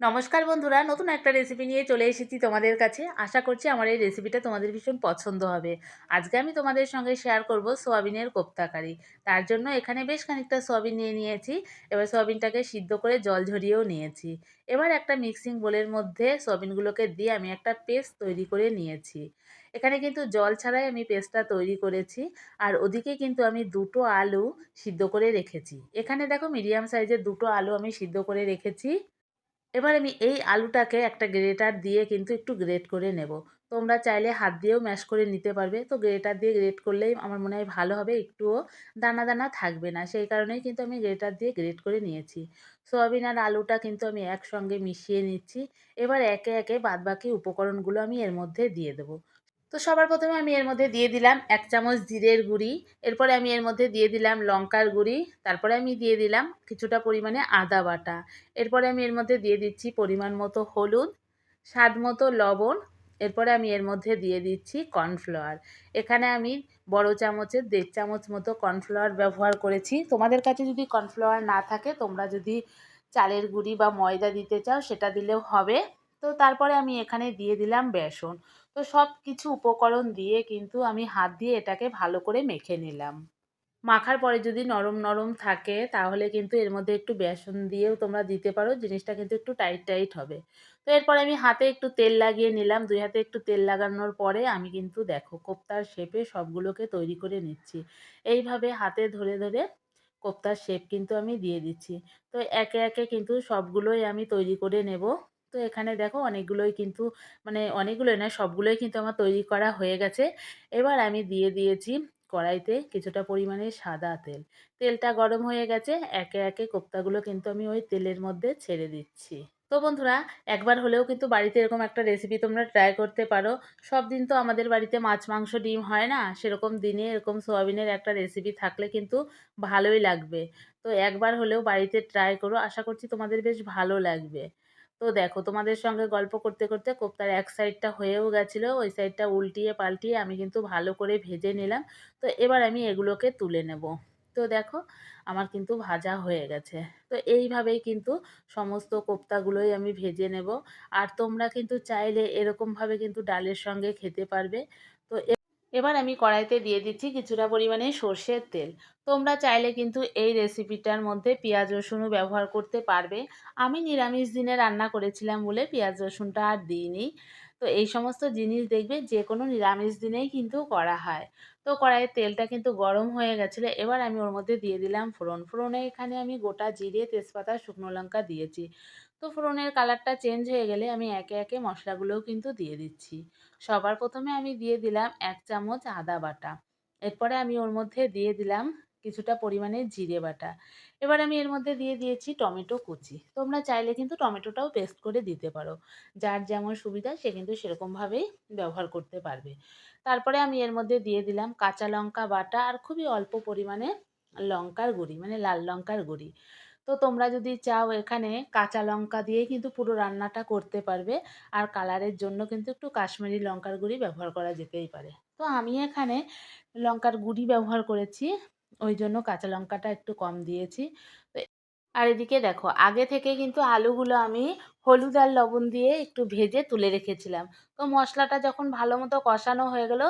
নমস্কার বন্ধুরা, নতুন একটা রেসিপি নিয়ে চলে এসেছি তোমাদের কাছে। আশা করছি আমার এই রেসিপিটা তোমাদের ভীষণ পছন্দ হবে। আজকে আমি তোমাদের সঙ্গে শেয়ার করব সোয়াবিনের কোপ্তাকারি তার জন্য এখানে বেশ খানিকটা সোয়াবিন নিয়ে নিয়েছি। এবার সোয়াবিনটাকে সিদ্ধ করে জল ঝরিয়েও নিয়েছি। এবার একটা মিক্সিং বোলের মধ্যে সোয়াবিনগুলোকে দিয়ে আমি একটা পেস্ট তৈরি করে নিয়েছি। এখানে কিন্তু জল ছাড়াই আমি পেস্টটা তৈরি করেছি। আর ওদিকে কিন্তু আমি দুটো আলু সিদ্ধ করে রেখেছি। এখানে দেখো মিডিয়াম সাইজের দুটো আলু আমি সিদ্ধ করে রেখেছি। এবার আমি এই আলুটাকে একটা গ্রেটার দিয়ে কিন্তু একটু গ্রেট করে নেব। তোমরা চাইলে হাত দিয়েও ম্যাশ করে নিতে পারবে। তো গ্রেটার দিয়ে গ্রেট করলেই আমার মনে হয় ভালো হবে, একটুও দানা দানা থাকবে না। সেই কারণেই কিন্তু আমি গ্রেটার দিয়ে গ্রেট করে নিয়েছি। সোয়াবিন আর আলুটা কিন্তু আমি একসঙ্গে মিশিয়ে নিচ্ছি। এবার একে একে বাদবাকি উপকরণগুলো আমি এর মধ্যে দিয়ে দেবো। তো সবার প্রথমে আমি এর মধ্যে দিয়ে দিলাম এক চামচ জিরের গুঁড়ি, এরপরে আমি এর মধ্যে দিয়ে দিলাম লঙ্কার গুঁড়ি, তারপরে আমি দিয়ে দিলাম কিছুটা পরিমাণে আদা বাটা। এরপরে আমি এর মধ্যে দিয়ে দিচ্ছি পরিমাণ মতো হলুদ, স্বাদ মতো লবণ, এরপরে আমি এর মধ্যে দিয়ে দিচ্ছি কর্নফ্লাওয়ার। এখানে আমি বড় চামচের দেড় চামচ মতো কর্নফ্লাওয়ার ব্যবহার করেছি। তোমাদের কাছে যদি কর্নফ্লাওয়ার না থাকে, তোমরা যদি চালের গুঁড়ি বা ময়দা দিতে চাও, সেটা দিলেও হবে। তো তারপরে আমি এখানে দিয়ে দিলাম বেসন। তো সব কিছু উপকরণ দিয়ে কিন্তু আমি হাত দিয়ে এটাকে ভালো করে মেখে নিলাম। মাখার পরে যদি নরম নরম থাকে, তাহলে কিন্তু এর মধ্যে একটু বেসন দিয়েও তোমরা দিতে পারো, জিনিসটা কিন্তু একটু টাইট টাইট হবে। তো এরপরে আমি হাতে একটু তেল লাগিয়ে নিলাম। দুই হাতে একটু তেল লাগানোর পরে আমি কিন্তু দেখো কোপ্তার শেপে সবগুলোকে তৈরি করে নিচ্ছি। এইভাবে হাতে ধরে ধরে কোপ্তার শেপ কিন্তু আমি দিয়ে দিচ্ছি। তো একে একে কিন্তু সবগুলোই আমি তৈরি করে নেব। তো এখানে দেখো অনেকগুলোই কিন্তু মানে অনেকগুলোই না সবগুলোই কিন্তু আমার তৈরি করা হয়ে গেছে। এবার আমি দিয়ে দিয়েছি কড়াইতে কিছুটা পরিমাণে সাদা তেল। তেলটা গরম হয়ে গেছে, একে একে কোপ্তাগুলো কিন্তু আমি ওই তেলের মধ্যে ছেড়ে দিচ্ছি। তো বন্ধুরা, একবার হলেও কিন্তু বাড়িতে এরকম একটা রেসিপি তোমরা ট্রাই করতে পারো। সব দিন তো আমাদের বাড়িতে মাছ, মাংস, ডিম হয় না, সেরকম দিনে এরকম সোয়াবিনের একটা রেসিপি থাকলে কিন্তু ভালোই লাগবে। তো একবার হলেও বাড়িতে ট্রাই করো, আশা করছি তোমাদের বেশ ভালো লাগবে। তো দেখো, তোমাদের সঙ্গে গল্প করতে করতে কোপ্তার এক সাইডটা হয়েও গেছিল, ওই সাইডটা উল্টিয়ে পাল্টিয়ে আমি কিন্তু ভালো করে ভেজে নিলাম। তো এবার আমি এগুলোকে তুলে নেব। তো দেখো, আমার কিন্তু ভাজা হয়ে গেছে। তো এইভাবেই কিন্তু সমস্ত কোপ্তাগুলোই আমি ভেজে নেব। আর তোমরা কিন্তু চাইলে এরকমভাবে কিন্তু ডালের সঙ্গে খেতে পারবে। তো এবার আমি কড়াইতে দিয়ে দিচ্ছি কিছুটা পরিমাণে সর্ষের তেল। তোমরা চাইলে কিন্তু এই রেসিপিটার মধ্যে পেঁয়াজ রসুনও ব্যবহার করতে পারবে। আমি নিরামিষ দিনে রান্না করেছিলাম বলে পেঁয়াজ রসুনটা আর দিইনি। তো এই সমস্ত জিনিস দেখবে যে কোনো নিরামিষ দিনেই কিন্তু করা হয়। তো কড়াইয়ের তেলটা কিন্তু গরম হয়ে গেছিল, এবার আমি ওর মধ্যে দিয়ে দিলাম ফোড়ন। ফোড়নে এখানে আমি গোটা জিরে, তেজপাতা, শুকনো লঙ্কা দিয়েছি। তো ফোড়নের কালারটা চেঞ্জ হয়ে গেলে আমি একে একে মশলাগুলোও কিন্তু দিয়ে দিচ্ছি। সবার প্রথমে আমি দিয়ে দিলাম এক চামচ আদা বাটা। এরপরে আমি ওর মধ্যে দিয়ে দিলাম কিছুটা পরিমাণে জিরে বাটা। এবার আমি এর মধ্যে দিয়ে দিয়েছি টমেটো কুচি। তোমরা চাইলে কিন্তু টমেটোটাও পেস্ট করে দিতে পারো। যার যেমন সুবিধা সে কিন্তু সেরকমভাবেই ব্যবহার করতে পারবে। তারপরে আমি এর মধ্যে দিয়ে দিলাম কাঁচা লঙ্কা বাটা আর খুবই অল্প পরিমাণে লঙ্কার গুঁড়ি মানে লাল লঙ্কার গুঁড়ি। তো তোমরা যদি চাও এখানে কাঁচা লঙ্কা দিয়ে কিন্তু পুরো রান্নাটা করতে পারবে আর কালারের জন্য কিন্তু একটু কাশ্মীরি লঙ্কার গুঁড়ি ব্যবহার করা যেতেই পারে। তো আমি এখানে লঙ্কার গুঁড়ি ব্যবহার করেছি। ওই জন্য কাঁচা লঙ্কাটা একটু কম দিয়েছি। আর এদিকে দেখো, আগে থেকে কিন্তু আলুগুলো আমি হলুদ আর লবণ দিয়ে একটু ভেজে তুলে রেখেছিলাম। তো মশলাটা যখন ভালো মতো কষানো হয়ে গেল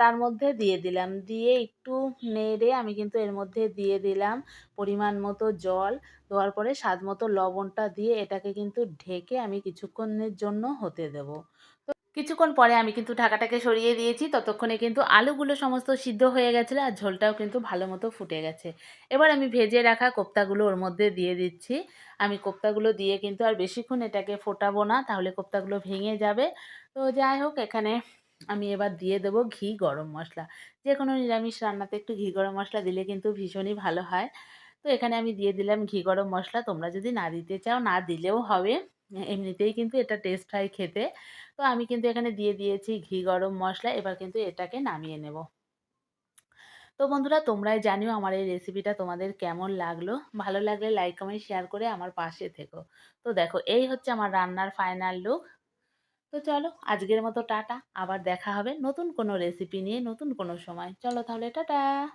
তার মধ্যে দিয়ে দিলাম। দিয়ে একটু নেড়ে আমি কিন্তু এর মধ্যে দিয়ে দিলাম পরিমাণ মতো জল। দেওয়ার পরে স্বাদ মতো লবণটা দিয়ে এটাকে কিন্তু ঢেকে আমি কিছুক্ষণের জন্য হতে দেবো। কিছুক্ষণ পরে আমি কিন্তু ঢাকাটাকে সরিয়ে দিয়েছি। ততক্ষণে কিন্তু আলুগুলো সমস্ত সিদ্ধ হয়ে গেছিল আর ঝোলটাও কিন্তু ভালো মতো ফুটে গেছে। এবার আমি ভেজে রাখা কোপ্তাগুলো ওর মধ্যে দিয়ে দিচ্ছি। আমি কোপ্তাগুলো দিয়ে কিন্তু আর বেশিক্ষণ এটাকে ফোটাবো না, তাহলে কোপ্তাগুলো ভেঙে যাবে। তো যাই হোক, এখানে আমি এবার দিয়ে দেবো ঘি গরম মশলা। যে কোনো নিরামিষ রান্নাতে একটু ঘি গরম মশলা দিলে কিন্তু ভীষণই ভালো হয়। তো এখানে আমি দিয়ে দিলাম ঘি গরম মশলা। তোমরা যদি না দিতে চাও, না দিলেও হবে। এমনিতেই কিন্তু এটা টেস্ট হয় খেতে। তো আমি কিন্তু এখানে দিয়ে দিয়েছি ঘি, গরম মশলা। এবার কিন্তু এটাকে নামিয়ে নেব। তো বন্ধুরা, তোমরাই জানিও আমার এই রেসিপিটা তোমাদের কেমন লাগল? ভালো লাগলে লাইক কমেন্ট শেয়ার করে আমার পাশে থেকো। তো দেখো, এই হচ্ছে আমার রান্নার ফাইনাল লুক তো চলো, আজকের মতো টাটা। আবার দেখা হবে নতুন কোনো রেসিপি নিয়ে নতুন কোনো সময়। চলো তাহলে, টাটা!